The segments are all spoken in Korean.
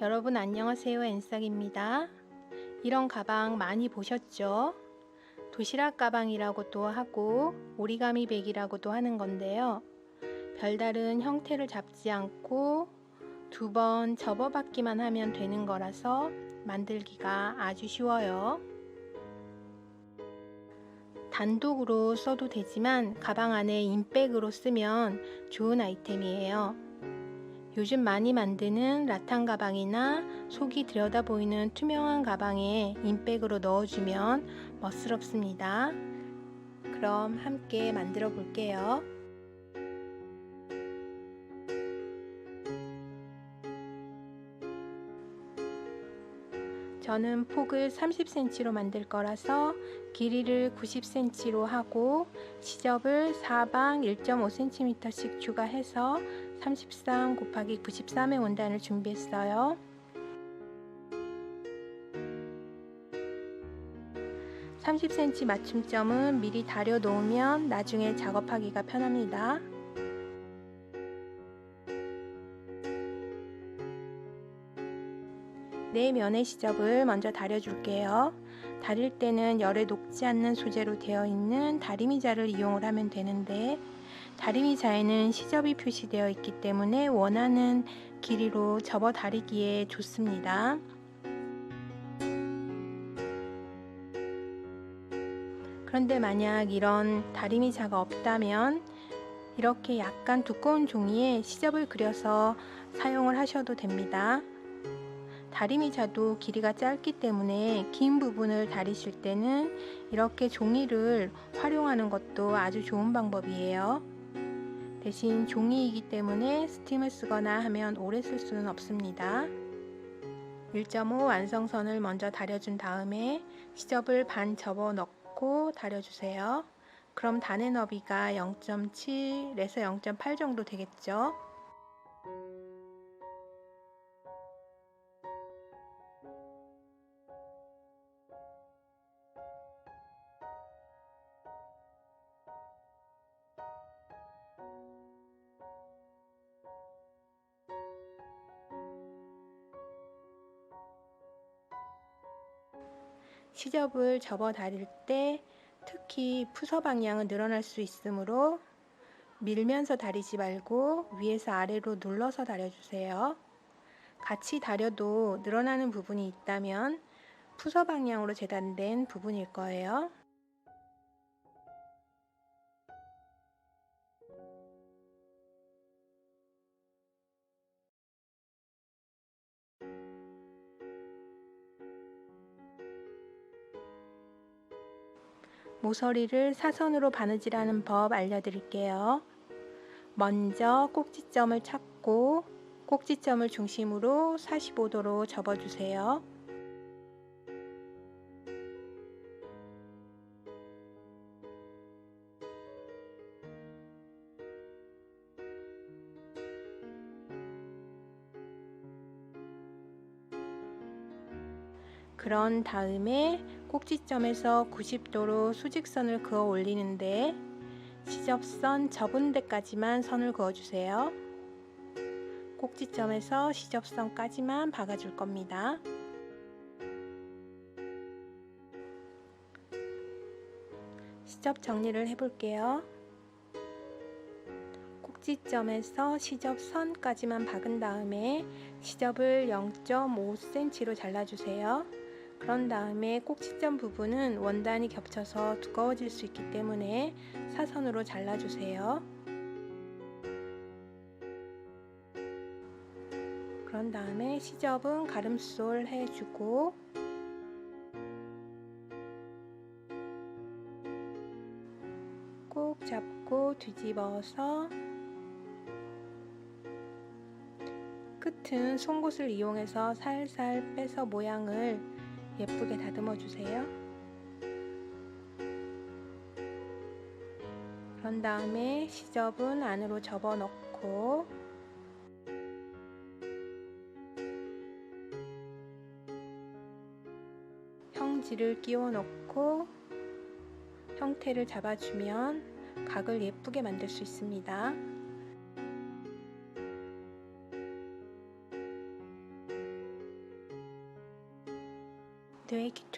여러분 안녕하세요 엔싹입니다. 이런 가방 많이 보셨죠? 도시락 가방이라고도 하고 오리가미 백이라고도 하는 건데요. 별다른 형태를 잡지 않고 두 번 접어받기만 하면 되는 거라서 만들기가 아주 쉬워요. 단독으로 써도 되지만 가방 안에 인백으로 쓰면 좋은 아이템이에요. 요즘 많이 만드는 라탄 가방이나 속이 들여다 보이는 투명한 가방에 인백으로 넣어주면 멋스럽습니다. 그럼 함께 만들어 볼게요. 저는 폭을 30cm로 만들 거라서 길이를 90cm로 하고 시접을 사방 1.5cm씩 추가해서 33 곱하기 93의 원단을 준비했어요. (30cm) 맞춤점은 미리 다려 놓으면 나중에 작업하기가 편합니다. 네 면의 시접을 먼저 다려줄게요. 다릴 때는 열에 녹지 않는 소재로 되어 있는 다리미자를 이용을 하면 되는데 다리미 자에는 시접이 표시되어 있기 때문에 원하는 길이로 접어 다리기에 좋습니다. 그런데 만약 이런 다리미 자가 없다면 이렇게 약간 두꺼운 종이에 시접을 그려서 사용을 하셔도 됩니다. 다리미 자도 길이가 짧기 때문에 긴 부분을 다리실 때는 이렇게 종이를 활용하는 것도 아주 좋은 방법이에요. 대신 종이이기 때문에 스팀을 쓰거나 하면 오래 쓸 수는 없습니다. 1.5 완성선을 먼저 다려준 다음에 시접을 반 접어 넣고 다려주세요. 그럼 단의 너비가 0.7에서 0.8 정도 되겠죠. 시접을 접어 다릴 때 특히 푸서 방향은 늘어날 수 있으므로 밀면서 다리지 말고 위에서 아래로 눌러서 다려주세요. 같이 다려도 늘어나는 부분이 있다면 푸서 방향으로 재단된 부분일 거예요. 모서리를 사선으로 바느질하는 법 알려드릴게요. 먼저 꼭지점을 찾고 꼭지점을 중심으로 45도로 접어주세요. 그런 다음에 꼭지점에서 90도로 수직선을 그어 올리는데 시접선 접은 데까지만 선을 그어주세요. 꼭지점에서 시접선까지만 박아줄 겁니다. 시접 정리를 해볼게요. 꼭지점에서 시접선까지만 박은 다음에 시접을 0.5cm로 잘라주세요. 그런 다음에 꼭지점 부분은 원단이 겹쳐서 두꺼워질 수 있기 때문에 사선으로 잘라주세요. 그런 다음에 시접은 가름솔 해주고 꼭 잡고 뒤집어서 끝은 송곳을 이용해서 살살 빼서 모양을 예쁘게 다듬어 주세요. 그런 다음에 시접은 안으로 접어 넣고 형지를 끼워 넣고 형태를 잡아주면 각을 예쁘게 만들 수 있습니다.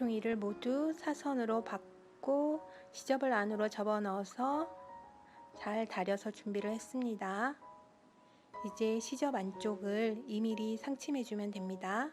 뇌 기퉁이를 모두 사선으로 받고 시접을 안으로 접어 넣어서 잘 다려서 준비를 했습니다. 이제 시접 안쪽을 2mm 상침해 주면 됩니다.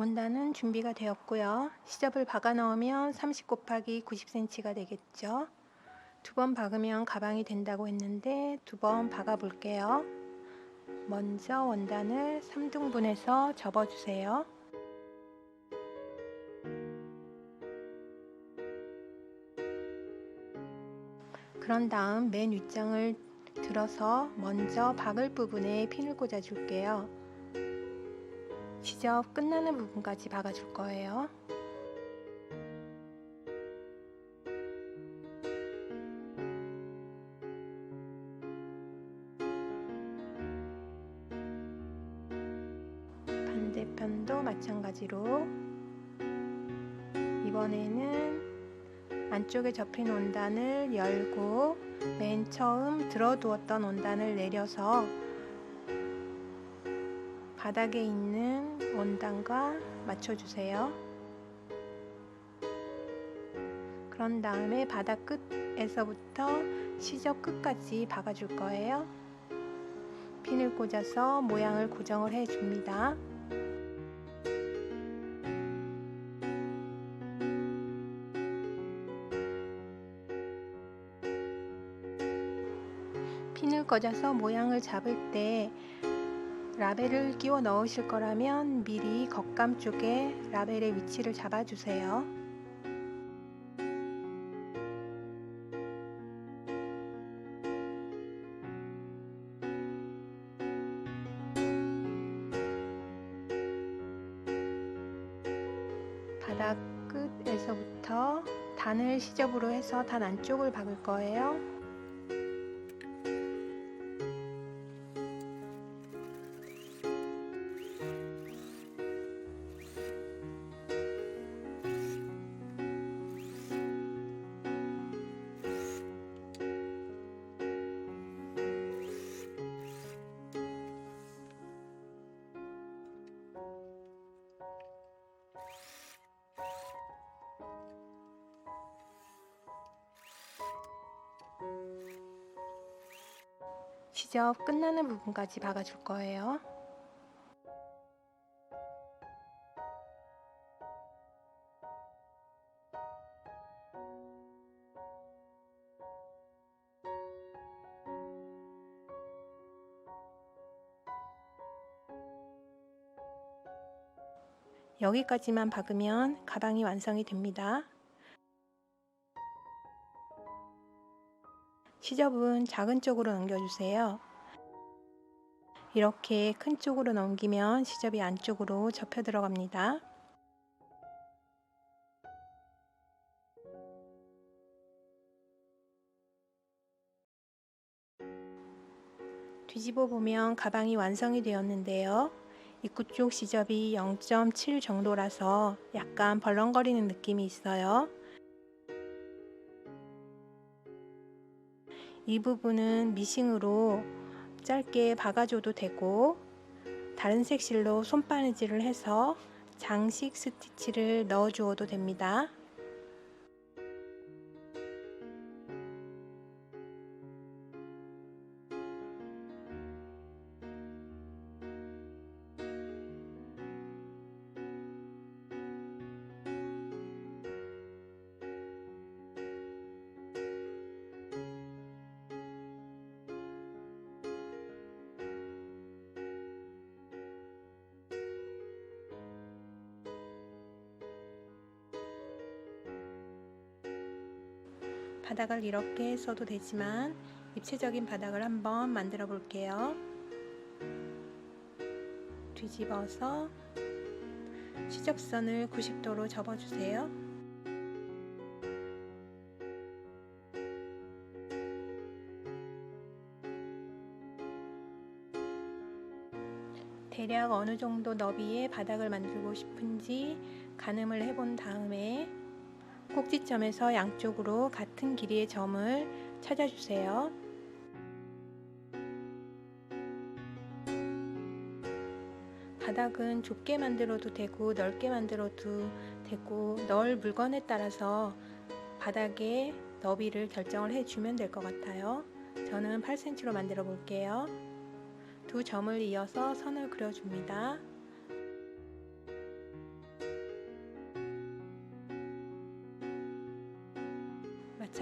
원단은 준비가 되었고요. 시접을 박아 넣으면 30 곱하기 90cm가 되겠죠. 두 번 박으면 가방이 된다고 했는데 두 번 박아 볼게요. 먼저 원단을 3등분해서 접어주세요. 그런 다음 맨 윗장을 들어서 먼저 박을 부분에 핀을 꽂아 줄게요. 시접 끝나는 부분까지 박아줄 거예요. 반대편도 마찬가지로 이번에는 안쪽에 접힌 원단을 열고 맨 처음 들어두었던 원단을 내려서 바닥에 있는 원단과 맞춰주세요. 그런 다음에 바닥 끝에서부터 시접 끝까지 박아줄 거예요. 핀을 꽂아서 모양을 고정을 해줍니다. 핀을 꽂아서 모양을 잡을 때 라벨을 끼워 넣으실 거라면 미리 겉감 쪽에 라벨의 위치를 잡아주세요. 바닥 끝에서부터 단을 시접으로 해서 단 안쪽을 박을 거예요. 시접 끝나는 부분까지 박아줄 거예요. 여기까지만 박으면 가방이 완성이 됩니다. 시접은 작은 쪽으로 넘겨주세요. 이렇게 큰 쪽으로 넘기면 시접이 안쪽으로 접혀 들어갑니다. 뒤집어 보면 가방이 완성이 되었는데요. 입구 쪽 시접이 0.7 정도라서 약간 벌렁거리는 느낌이 있어요. 이 부분은 미싱으로 짧게 박아줘도 되고 다른 색실로 손바느질을 해서 장식 스티치를 넣어 주어도 됩니다. 바닥을 이렇게 써도 되지만 입체적인 바닥을 한번 만들어 볼게요. 뒤집어서 시접선을 90도로 접어주세요. 대략 어느 정도 너비의 바닥을 만들고 싶은지 가늠을 해본 다음에 꼭지점에서 양쪽으로 같은 길이의 점을 찾아주세요. 바닥은 좁게 만들어도 되고 넓게 만들어도 되고 넣을 물건에 따라서 바닥의 너비를 결정을 해주면 될 것 같아요. 저는 8cm로 만들어 볼게요. 두 점을 이어서 선을 그려줍니다.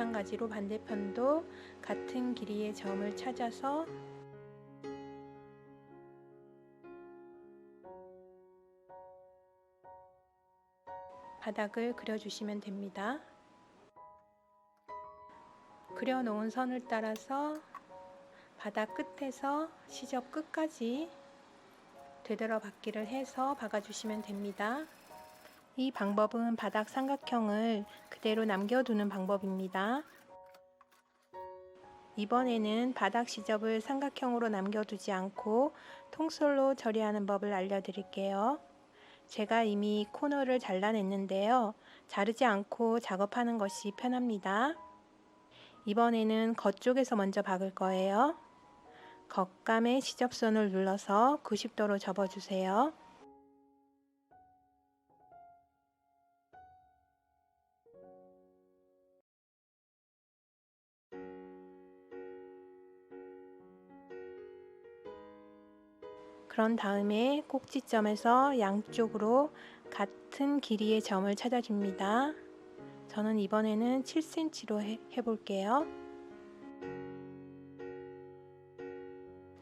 마찬가지로 반대편도 같은 길이의 점을 찾아서 바닥을 그려주시면 됩니다. 그려놓은 선을 따라서 바닥 끝에서 시접 끝까지 되돌아 받기를 해서 박아주시면 됩니다. 이 방법은 바닥 삼각형을 그대로 남겨두는 방법입니다. 이번에는 바닥 시접을 삼각형으로 남겨두지 않고 통솔로 처리하는 법을 알려드릴게요. 제가 이미 코너를 잘라냈는데요. 자르지 않고 작업하는 것이 편합니다. 이번에는 겉쪽에서 먼저 박을 거예요. 겉감의 시접선을 눌러서 90도로 접어주세요. 그런 다음에 꼭지점에서 양쪽으로 같은 길이의 점을 찾아줍니다. 저는 이번에는 7cm로 해, 해볼게요.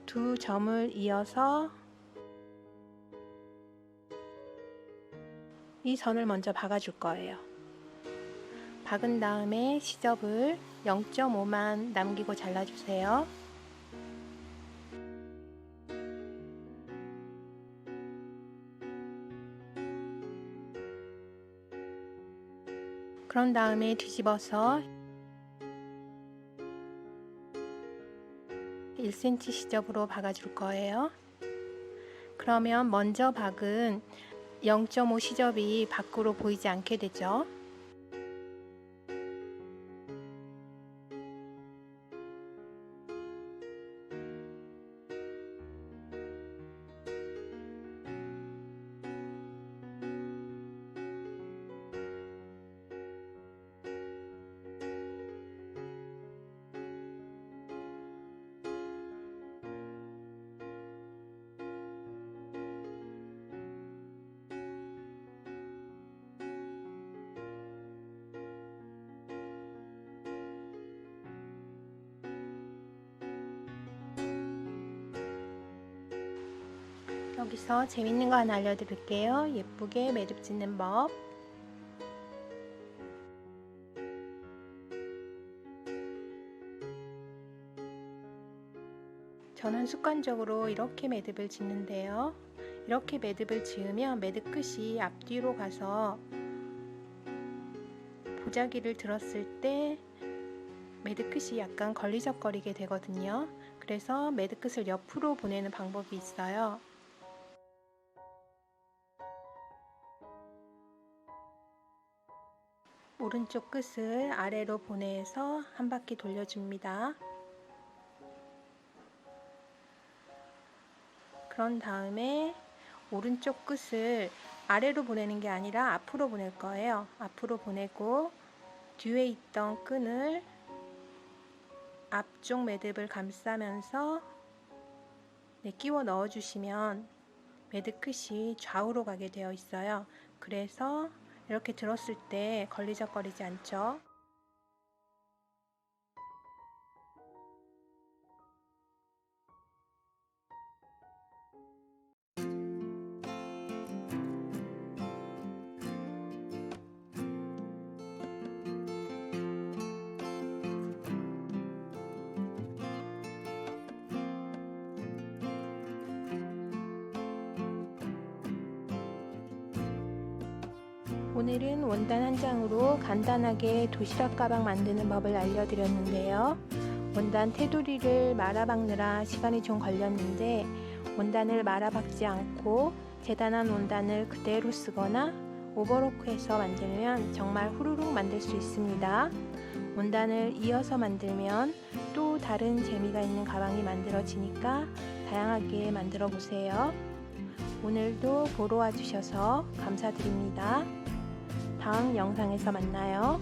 두 점을 이어서 이 선을 먼저 박아줄 거예요. 박은 다음에 시접을 0.5만 남기고 잘라주세요. 그런 다음에 뒤집어서 1cm 시접으로 박아줄 거예요. 그러면 먼저 박은 0.5 시접이 밖으로 보이지 않게 되죠. 여기서 재밌는 거 하나 알려드릴게요. 예쁘게 매듭 짓는 법. 저는 습관적으로 이렇게 매듭을 짓는데요. 이렇게 매듭을 지으면 매듭 끝이 앞뒤로 가서 보자기를 들었을 때 매듭 끝이 약간 걸리적거리게 되거든요. 그래서 매듭 끝을 옆으로 보내는 방법이 있어요. 오른쪽 끝을 아래로 보내서 한 바퀴 돌려줍니다. 그런 다음에 오른쪽 끝을 아래로 보내는 게 아니라 앞으로 보낼 거예요. 앞으로 보내고 뒤에 있던 끈을 앞쪽 매듭을 감싸면서 네, 끼워 넣어 주시면 매듭 끝이 좌우로 가게 되어 있어요. 그래서 이렇게 들었을 때 걸리적거리지 않죠. 오늘은 원단 한 장으로 간단하게 도시락 가방 만드는 법을 알려드렸는데요. 원단 테두리를 말아박느라 시간이 좀 걸렸는데 원단을 말아박지 않고 재단한 원단을 그대로 쓰거나 오버로크해서 만들면 정말 후루룩 만들 수 있습니다. 원단을 이어서 만들면 또 다른 재미가 있는 가방이 만들어지니까 다양하게 만들어 보세요. 오늘도 보러 와주셔서 감사드립니다. 다음 영상에서 만나요.